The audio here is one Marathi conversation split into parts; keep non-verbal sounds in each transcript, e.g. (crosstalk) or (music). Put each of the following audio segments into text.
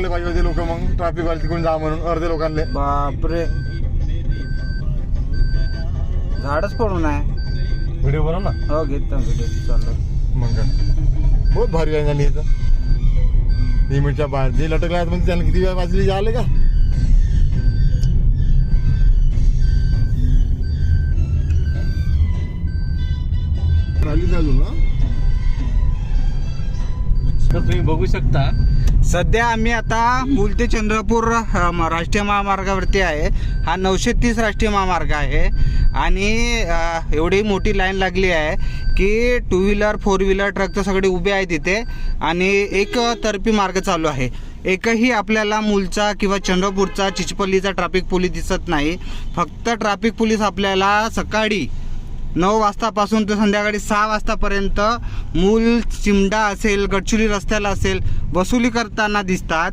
लोकांना पाहिजे होते लोक मग ट्रॅफिक वाले तिकडून जा म्हणून अर्धे लोकांना बापरे. झाडच पडून आहे. व्हिडिओ बनव ना. हो घेत व्हिडिओ चालू मग काय. बहुत भारी गाडी झाली याचं लिमिटच्या बाहेर. जे लटकले आहेत म्हणजे त्यांना किती वेळ वाजली आले का? तर तुम्ही बघू शकता. सध्या आम्ही आता मूल ते चंद्रपूर म- राष्ट्रीय महामार्गावरती आहे. हा नऊशे तीस राष्ट्रीय महामार्ग आहे. आणि एवढी मोठी लाईन लागली आहे की two wheeler four wheeler truck तर सगळे उभे आहेत तिथे आणि एक तर्फी मार्ग चालू आहे. एकही आपल्याला मूलचा किंवा चंद्रपूरचा चिचपल्लीचा ट्रॅफिक पोलीस दिसत नाही. फक्त ट्रॅफिक पोलीस आपल्याला सकाळी नऊ वाजतापासून ते संध्याकाळी सहा वाजतापर्यंत मूल चिमडा असेल गडचिरोली रस्त्याला असेल वसुली करताना दिसतात.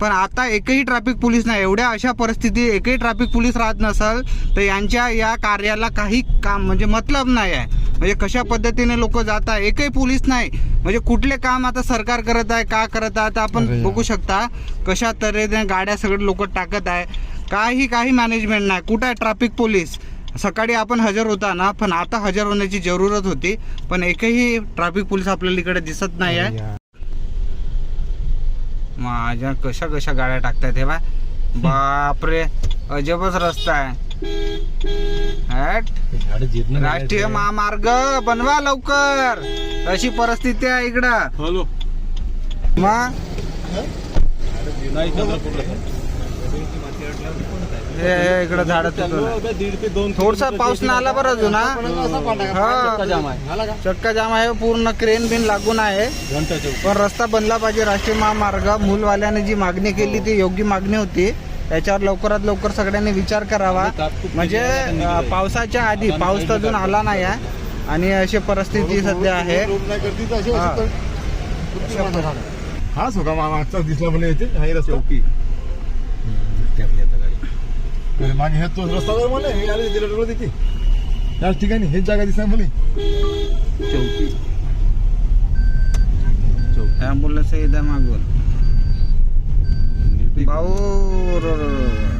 पण आता एकही ट्रॅफिक पोलीस नाही. एवढ्या अशा परिस्थितीत एकही ट्रॅफिक पोलीस राहत नसल तर यांच्या या कार्याला काही काम म्हणजे मतलब नाही आहे. म्हणजे कशा पद्धतीने लोक जात आहे एकही पोलीस नाही. म्हणजे कुठले काम आता सरकार करत आहे का करत आहे आता आपण. बघू शकता. कशा तऱ्हेने गाड्या सगळे लोक टाकत आहे. काही काही मॅनेजमेंट नाही. कुठं आहे ट्रॅफिक पोलीस सकाळी आपण हजर होता ना पण आता हजर होण्याची जरूरत होती पण एकही ट्रॅफिक पोलीस आपल्याला इकडे दिसत नाही आहे माझ्या कशा कशा गाड्या टाकतायत हे बा. (laughs) बापरे अजबच रस्ता आहे. राष्ट्रीय महामार्ग बनवा लवकर. अशी परिस्थिती आहे इकडं. हॅलो. मग? हे इकडं झाड दीड ते दोन थोडसा पाऊस ना आला बरं अजून हा. चक्का जाम आहे. पूर्ण क्रेन बिन लागून आहे. पण रस्ता बनला पाहिजे राष्ट्रीय महामार्ग. मूलवाल्याने जी मागणी केली ती योग्य मागणी होती. त्याच्यावर लवकरात लवकर सगळ्यांनी विचार करावा. म्हणजे पावसाच्या आधी पाऊस तर अजून आला नाही आहे. आणि अशी परिस्थिती सध्या आहे. हा. हाच होता मागचा दिसला मला येते. हाही रस्ता. अरे मागे हे तोच रस्ता बरं मला हे आले तिला रोड तिथे त्याच ठिकाणी हेच जागा दिसणार मला चौकी. ॲम्ब्युलन्स येत्या मागून भाऊ रो- रो- रो-